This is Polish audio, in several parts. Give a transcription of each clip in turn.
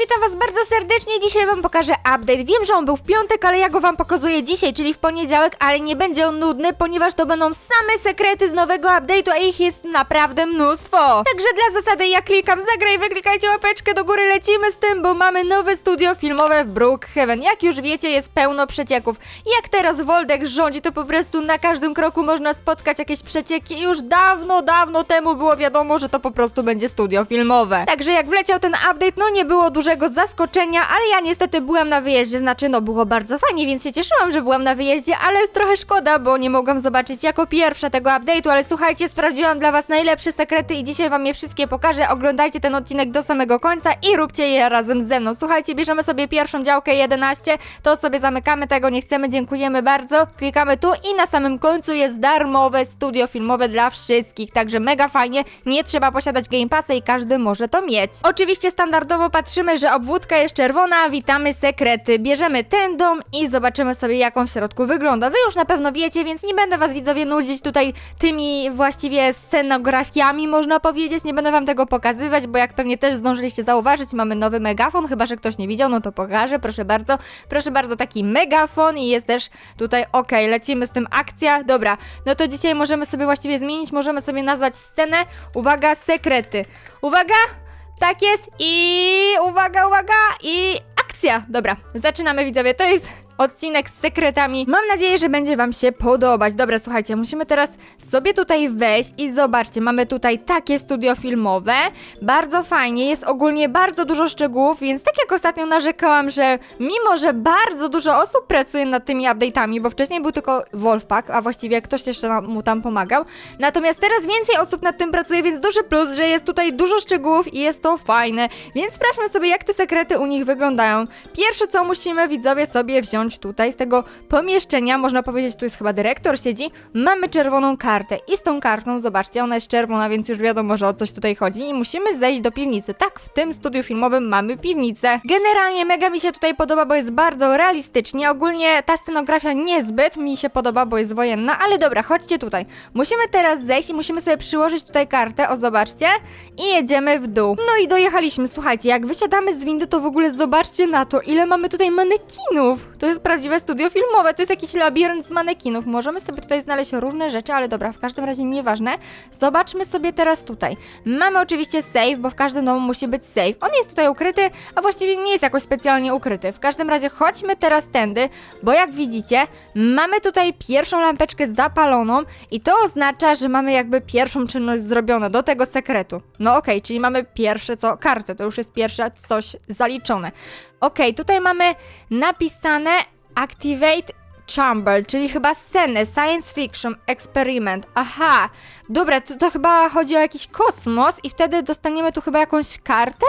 witam was bardzo serdecznie. Dzisiaj wam pokażę update. Wiem, że on był w piątek, ale ja go wam pokazuję dzisiaj, czyli w poniedziałek, ale nie będzie on nudny, ponieważ to będą same sekrety z nowego update'u, a ich jest naprawdę mnóstwo. Także dla zasady ja klikam zagraj, wyklikajcie łapeczkę do góry, lecimy z tym, bo mamy nowe studio filmowe w Brookhaven. Jak już wiecie, jest pełno przecieków. Jak teraz Woldek rządzi, to po prostu na każdym kroku można spotkać jakieś przecieki i już dawno, dawno temu było wiadomo, że to po prostu będzie studio filmowe. Także jak wleciał ten update, no nie było dużego zaskoczenia, ale ja niestety byłam na wyjeździe, znaczy no było bardzo fajnie, więc się cieszyłam, że byłam na wyjeździe, ale trochę szkoda, bo nie mogłam zobaczyć jako pierwsza tego update'u, ale słuchajcie, sprawdziłam dla was najlepsze sekrety i dzisiaj wam je wszystkie pokażę. Oglądajcie ten odcinek do samego końca i róbcie je razem ze mną. Słuchajcie, bierzemy sobie pierwszą działkę 11, to sobie zamykamy, tego nie chcemy, dziękujemy bardzo. Klikamy tu i na samym końcu jest darmowe studio filmowe dla wszystkich, także mega fajnie, nie trzeba posiadać Game Passa i każdy może to mieć. Oczywiście standardowo patrzymy, że obwódka jest czerwona, witamy sekrety. Bierzemy ten dom i zobaczymy sobie jak on w środku wygląda. Wy już na pewno wiecie, więc nie będę was widzowie nudzić tutaj tymi właściwie scenografiami, można powiedzieć. Nie będę wam tego pokazywać, bo jak pewnie też zdążyliście zauważyć, mamy nowy megafon, chyba że ktoś nie widział, no to pokażę, proszę bardzo. Proszę bardzo, taki megafon i jest też tutaj, okej, lecimy z tym akcja. Dobra, no to dzisiaj możemy sobie właściwie zmienić, możemy sobie nazwać scenę, uwaga, sekrety. Uwaga, tak jest i uwaga, uwaga i akcja. Dobra, zaczynamy widzowie, to jest odcinek z sekretami. Mam nadzieję, że będzie wam się podobać. Dobra, słuchajcie, musimy teraz sobie tutaj wejść i zobaczcie, mamy tutaj takie studio filmowe. Bardzo fajnie, jest ogólnie bardzo dużo szczegółów, więc tak jak ostatnio narzekałam, że mimo, że bardzo dużo osób pracuje nad tymi update'ami, bo wcześniej był tylko Wolfpack, a właściwie ktoś jeszcze mu tam pomagał. Natomiast teraz więcej osób nad tym pracuje, więc duży plus, że jest tutaj dużo szczegółów i jest to fajne. Więc sprawdźmy sobie, jak te sekrety u nich wyglądają. Pierwsze, co musimy widzowie sobie wziąć tutaj z tego pomieszczenia, można powiedzieć, tu jest chyba dyrektor siedzi, mamy czerwoną kartę i z tą kartą, zobaczcie, ona jest czerwona, więc już wiadomo, że o coś tutaj chodzi i musimy zejść do piwnicy. Tak, w tym studiu filmowym mamy piwnicę. Generalnie mega mi się tutaj podoba, bo jest bardzo realistycznie, ogólnie ta scenografia niezbyt mi się podoba, bo jest wojenna, ale dobra, chodźcie tutaj. Musimy teraz zejść i musimy sobie przyłożyć tutaj kartę, o zobaczcie, i jedziemy w dół. No i dojechaliśmy, słuchajcie, jak wysiadamy z windy, to w ogóle zobaczcie na to, ile mamy tutaj manekinów. To jest prawdziwe studio filmowe, to jest jakiś labirynt z manekinów. Możemy sobie tutaj znaleźć różne rzeczy, ale dobra, w każdym razie nieważne. Zobaczmy sobie teraz tutaj. Mamy oczywiście safe, bo w każdym domu musi być safe. On jest tutaj ukryty, a właściwie nie jest jakoś specjalnie ukryty. W każdym razie chodźmy teraz tędy, bo jak widzicie, mamy tutaj pierwszą lampeczkę zapaloną i to oznacza, że mamy jakby pierwszą czynność zrobioną do tego sekretu. No okej, czyli mamy pierwsze co, kartę, to już jest pierwsze coś zaliczone. Okej, tutaj mamy napisane Activate Chamber, czyli chyba scenę, science fiction, experiment. Aha, dobra, to, to chyba chodzi o jakiś kosmos i wtedy dostaniemy tu chyba jakąś kartę?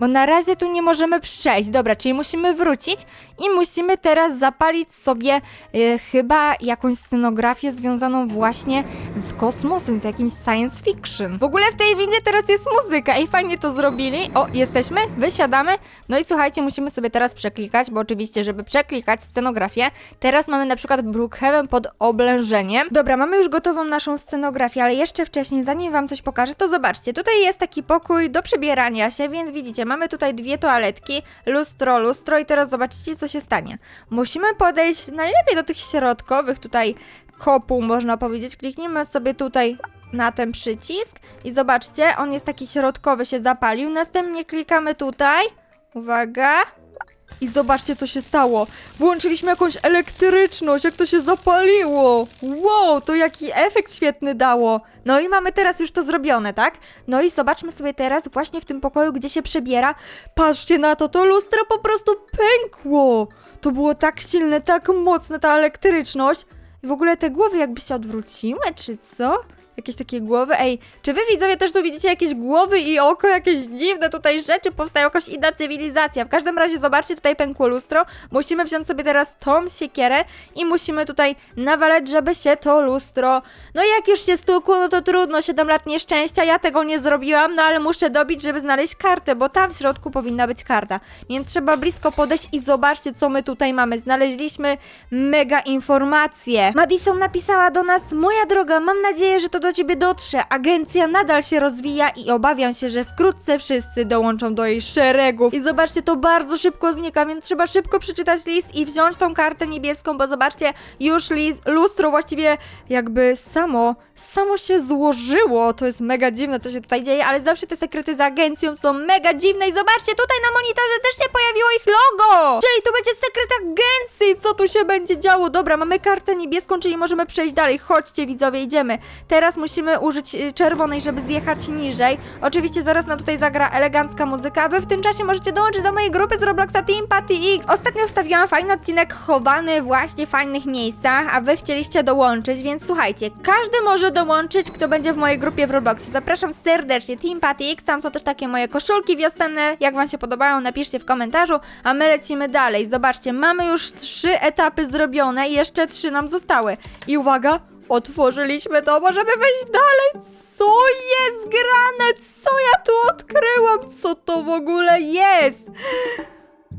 Bo na razie tu nie możemy przejść. Dobra, czyli musimy wrócić i musimy teraz zapalić sobie e, chyba jakąś scenografię związaną właśnie z kosmosem, z jakimś science fiction. W ogóle w tej windzie teraz jest muzyka i fajnie to zrobili. O, jesteśmy, wysiadamy. No i słuchajcie, musimy sobie teraz przeklikać, bo oczywiście, żeby przeklikać scenografię, teraz mamy na przykład Brookhaven pod oblężeniem. Dobra, mamy już gotową naszą scenografię, ale jeszcze wcześniej, zanim wam coś pokażę, to zobaczcie, tutaj jest taki pokój do przebierania się, więc widzicie, mamy tutaj dwie toaletki, lustro, lustro i teraz zobaczycie, co się stanie. Musimy podejść najlepiej do tych środkowych tutaj kopuł, można powiedzieć. Kliknijmy sobie tutaj na ten przycisk i zobaczcie, on jest taki środkowy, się zapalił. Następnie klikamy tutaj. Uwaga. I zobaczcie, co się stało. Włączyliśmy jakąś elektryczność, jak to się zapaliło. Wow, to jaki efekt świetny dało. No i mamy teraz już to zrobione, tak? No i zobaczmy sobie teraz właśnie w tym pokoju, gdzie się przebiera. Patrzcie na to, to lustro po prostu pękło. To było tak silne, tak mocne ta elektryczność. I w ogóle te głowy jakby się odwróciły, czy co? Jakieś takie głowy? Ej, czy wy widzowie też tu widzicie jakieś głowy i oko, jakieś dziwne tutaj rzeczy? Powstaje jakaś inna cywilizacja. W każdym razie zobaczcie, tutaj pękło lustro. Musimy wziąć sobie teraz tą siekierę i musimy tutaj nawalać, żeby się to lustro... No jak już się stukło, no to trudno, 7 lat nieszczęścia, ja tego nie zrobiłam, no ale muszę dobić, żeby znaleźć kartę, bo tam w środku powinna być karta. Więc trzeba blisko podejść i zobaczcie, co my tutaj mamy. Znaleźliśmy mega informacje. Madison napisała do nas, moja droga, mam nadzieję, że to do ciebie dotrze. Agencja nadal się rozwija i obawiam się, że wkrótce wszyscy dołączą do jej szeregów. I zobaczcie, to bardzo szybko znika, więc trzeba szybko przeczytać list i wziąć tą kartę niebieską, bo zobaczcie, już list, lustro właściwie jakby samo, samo się złożyło. To jest mega dziwne, co się tutaj dzieje, ale zawsze te sekrety z agencją są mega dziwne i zobaczcie, tutaj na monitorze też się pojawiło ich logo! Czyli to będzie sekret agencji! Co tu się będzie działo? Dobra, mamy kartę niebieską, czyli możemy przejść dalej. Chodźcie, widzowie, idziemy. Teraz musimy użyć y, czerwonej, żeby zjechać niżej. Oczywiście zaraz nam tutaj zagra elegancka muzyka, a wy w tym czasie możecie dołączyć do mojej grupy z Robloxa Team Patty X. Ostatnio wstawiłam fajny odcinek chowany właśnie w fajnych miejscach, a wy chcieliście dołączyć, więc słuchajcie, każdy może dołączyć, kto będzie w mojej grupie w Robloxie. Zapraszam serdecznie, Team Patty X, tam są też takie moje koszulki wiosenne. Jak wam się podobają, napiszcie w komentarzu, a my lecimy dalej. Zobaczcie, mamy już trzy etapy zrobione i jeszcze trzy nam zostały. I uwaga, otworzyliśmy to, możemy wejść dalej. Co jest grane? Co ja tu odkryłam? Co to w ogóle jest?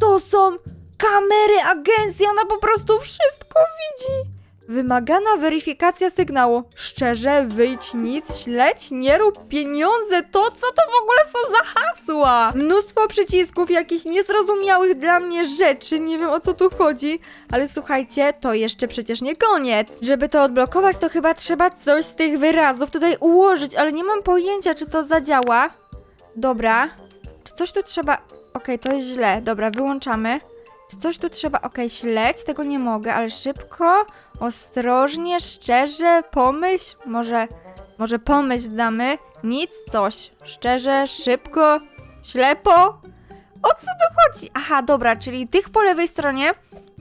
To są kamery agencji, ona po prostu wszystko widzi. Wymagana weryfikacja sygnału. Szczerze, wyjdź nic, śledź, nie rób pieniądze, to co to w ogóle są za hasła? Mnóstwo przycisków, jakichś niezrozumiałych dla mnie rzeczy, nie wiem o co tu chodzi, ale słuchajcie, to jeszcze przecież nie koniec. Żeby to odblokować, to chyba trzeba coś z tych wyrazów tutaj ułożyć, ale nie mam pojęcia, czy to zadziała. Dobra, czy coś tu trzeba... Okej, to jest źle, dobra, wyłączamy. Coś tu trzeba... Okej, śledź, tego nie mogę, ale szybko, ostrożnie, szczerze, pomyśl, może... Może pomyśl damy, nic, coś. Szczerze, szybko, ślepo. O co tu chodzi? Aha, dobra, czyli tych po lewej stronie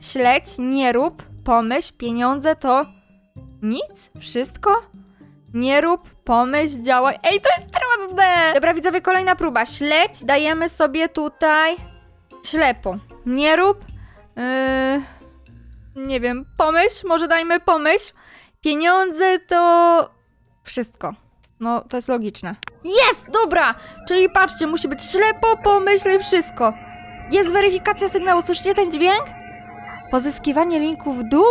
śledź, nie rób, pomyśl, pieniądze to nic? Wszystko? Nie rób, pomyśl, działaj. Ej, to jest trudne! Dobra, widzowie, kolejna próba. Śledź, dajemy sobie tutaj ślepo. Nie rób. Yy, nie wiem, pomyśl, może dajmy pomyśl. Pieniądze to wszystko. No, to jest logiczne. Jest! Dobra! Czyli patrzcie, musi być ślepo, pomyśl, wszystko. Jest weryfikacja sygnału, słyszycie ten dźwięk? Pozyskiwanie linku w dół?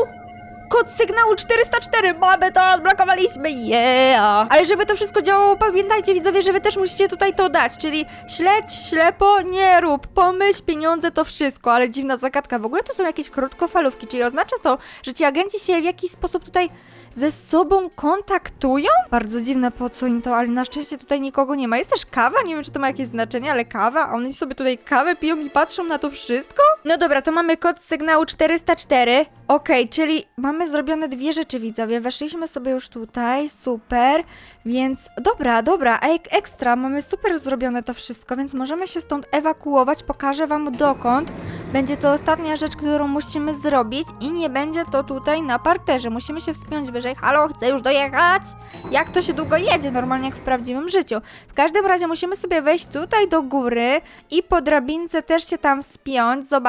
Kod sygnału 404, mamy to, odblokowaliśmy, yeah! Ale żeby to wszystko działało, pamiętajcie widzowie, że wy też musicie tutaj to dać, czyli śledź, ślepo, nie rób, pomyśl, pieniądze to wszystko, ale dziwna zagadka, w ogóle to są jakieś krótkofalówki, czyli oznacza to, że ci agenci się w jakiś sposób tutaj ze sobą kontaktują? Bardzo dziwne, po co im to, ale na szczęście tutaj nikogo nie ma. Jest też kawa, nie wiem, czy to ma jakieś znaczenie, ale kawa, a oni sobie tutaj kawę piją i patrzą na to wszystko? No dobra, to mamy kod sygnału 404. Okej, czyli mamy zrobione dwie rzeczy, widzowie. Weszliśmy sobie już tutaj, super. Więc dobra, dobra, ek ekstra, mamy super zrobione to wszystko, więc możemy się stąd ewakuować. Pokażę wam dokąd. Będzie to ostatnia rzecz, którą musimy zrobić i nie będzie to tutaj na parterze. Musimy się wspiąć wyżej. Halo, chcę już dojechać? Jak to się długo jedzie, normalnie jak w prawdziwym życiu. W każdym razie musimy sobie wejść tutaj do góry i po drabince też się tam wspiąć. Zobaczcie,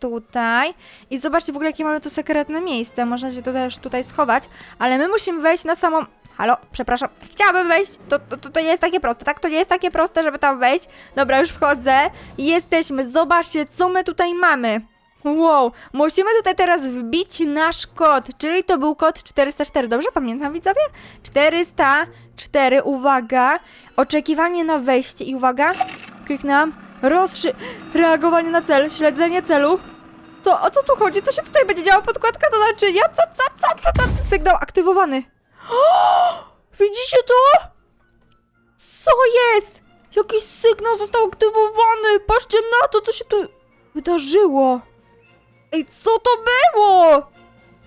tutaj. I zobaczcie w ogóle, jakie mamy tu sekretne miejsce. Można się to też tutaj schować, ale my musimy wejść na samą... Halo, przepraszam, chciałabym wejść. To, to, to, to nie jest takie proste, tak? To nie jest takie proste, żeby tam wejść. Dobra, już wchodzę. Jesteśmy. Zobaczcie, co my tutaj mamy. Wow, musimy tutaj teraz wbić nasz kod, czyli to był kod 404. Dobrze pamiętam, widzowie? 404, uwaga. Oczekiwanie na wejście i uwaga. Kliknęłam. Rozszy... Reagowanie na cel, śledzenie celu. To o co tu chodzi? Co się tutaj będzie działo? Podkładka do naczynia? Co, co, co, co, co? Sygnał aktywowany. Widzicie to? Co jest? Jakiś sygnał został aktywowany. Patrzcie na to, co się tu wydarzyło. Ej, co to było?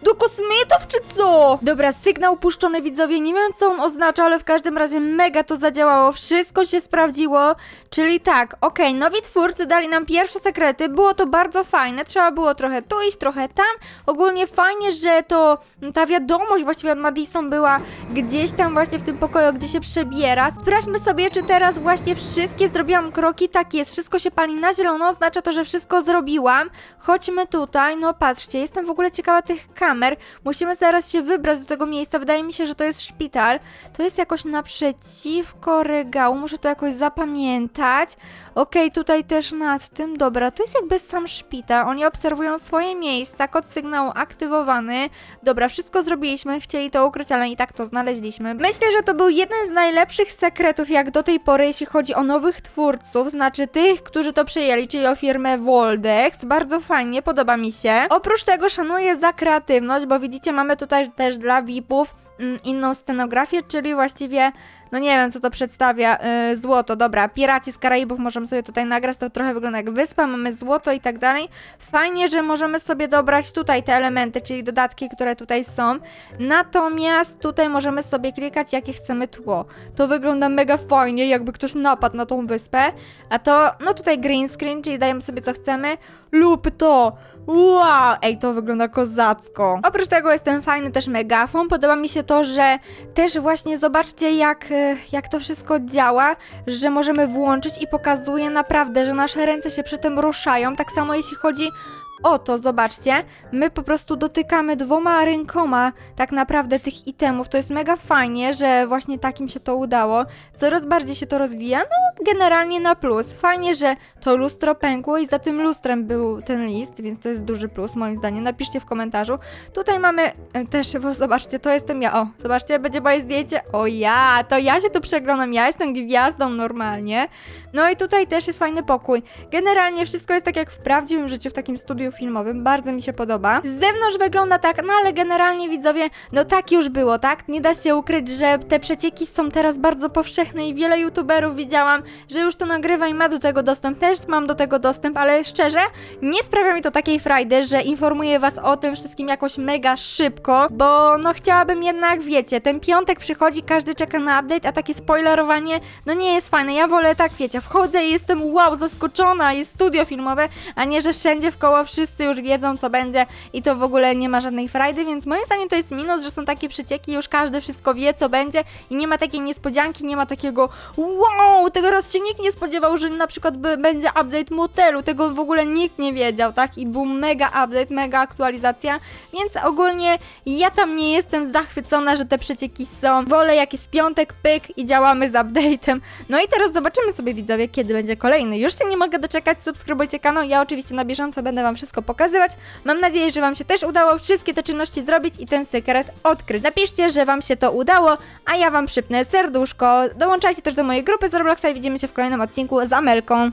Do kosmitów czy co? Dobra, sygnał puszczony widzowie, nie wiem co on oznacza, ale w każdym razie mega to zadziałało, wszystko się sprawdziło, czyli tak, okej, nowi twórcy dali nam pierwsze sekrety, było to bardzo fajne, trzeba było trochę tu iść, trochę tam, ogólnie fajnie, że to ta wiadomość właściwie od Madison była gdzieś tam właśnie w tym pokoju, gdzie się przebiera. Sprawdźmy sobie, czy teraz właśnie wszystkie zrobiłam kroki, tak jest, wszystko się pali na zielono, oznacza to, że wszystko zrobiłam. Chodźmy tutaj, no patrzcie, jestem w ogóle ciekawa tych kamer, kamer. Musimy zaraz się wybrać do tego miejsca. Wydaje mi się, że to jest szpital. To jest jakoś naprzeciwko regału. Muszę to jakoś zapamiętać. Okej, tutaj też nad tym. Dobra, tu jest jakby sam szpital. Oni obserwują swoje miejsca. Kod sygnału aktywowany. Dobra, wszystko zrobiliśmy. Chcieli to ukryć, ale i tak to znaleźliśmy. Myślę, że to był jeden z najlepszych sekretów jak do tej pory, jeśli chodzi o nowych twórców. Znaczy tych, którzy to przejęli, czyli o firmę Voldex. Bardzo fajnie, podoba mi się. Oprócz tego szanuję za kreatywność, bo widzicie, mamy tutaj też dla VIP-ów mm, inną scenografię, czyli właściwie, no nie wiem co to przedstawia, yy, złoto, dobra, Piraci z Karaibów możemy sobie tutaj nagrać, to trochę wygląda jak wyspa, mamy złoto i tak dalej. Fajnie, że możemy sobie dobrać tutaj te elementy, czyli dodatki, które tutaj są. Natomiast tutaj możemy sobie klikać, jakie chcemy tło. To wygląda mega fajnie, jakby ktoś napadł na tą wyspę. A to, no tutaj green screen, czyli dajemy sobie co chcemy, lub to. Wow, ej, to wygląda kozacko. Oprócz tego jest ten fajny też megafon. Podoba mi się to, że też właśnie zobaczcie, jak, e, jak to wszystko działa, że możemy włączyć i pokazuje naprawdę, że nasze ręce się przy tym ruszają. Tak samo jeśli chodzi o to, zobaczcie, my po prostu dotykamy dwoma rękoma tak naprawdę tych itemów. To jest mega fajnie, że właśnie takim się to udało. Coraz bardziej się to rozwija, no generalnie na plus. Fajnie, że to lustro pękło i za tym lustrem był ten list, więc to jest duży plus moim zdaniem. Napiszcie w komentarzu. Tutaj mamy e, też, bo zobaczcie, to jestem ja. O, zobaczcie, będzie moje zdjęcie. O ja, to ja się tu przeglądam, ja jestem gwiazdą normalnie. No i tutaj też jest fajny pokój. Generalnie wszystko jest tak jak w prawdziwym życiu, w takim studiu filmowym. Bardzo mi się podoba. Z zewnątrz wygląda tak, no ale generalnie widzowie, no tak już było, tak? Nie da się ukryć, że te przecieki są teraz bardzo powszechne i wiele youtuberów widziałam, że już to nagrywa i ma do tego dostęp. Też mam do tego dostęp, ale szczerze, nie sprawia mi to takiej frajdy, że informuję was o tym wszystkim jakoś mega szybko, bo no chciałabym jednak, wiecie, ten piątek przychodzi, każdy czeka na update, a takie spoilerowanie, no nie jest fajne. Ja wolę tak, wiecie, wchodzę i jestem wow, zaskoczona, jest studio filmowe, a nie, że wszędzie w koło wszyscy już wiedzą, co będzie i to w ogóle nie ma żadnej frajdy, więc moim zdaniem to jest minus, że są takie przecieki, już każdy wszystko wie, co będzie i nie ma takiej niespodzianki, nie ma takiego wow, tego raz się nikt nie spodziewał, że na przykład będzie update motelu, tego w ogóle nikt nie wiedział, tak? I był mega update, mega aktualizacja, więc ogólnie ja tam nie jestem zachwycona, że te przecieki są. Wolę jak jest piątek, pyk i działamy z update'em. No i teraz zobaczymy sobie widzowie, kiedy będzie kolejny. Już się nie mogę doczekać, subskrybujcie kanał, ja oczywiście na bieżąco będę wam wszystko pokazywać. Mam nadzieję, że wam się też udało wszystkie te czynności zrobić i ten sekret odkryć. Napiszcie, że wam się to udało, a ja wam przypnę serduszko. Dołączajcie też do mojej grupy z Robloxa i widzimy się w kolejnym odcinku z Amelką.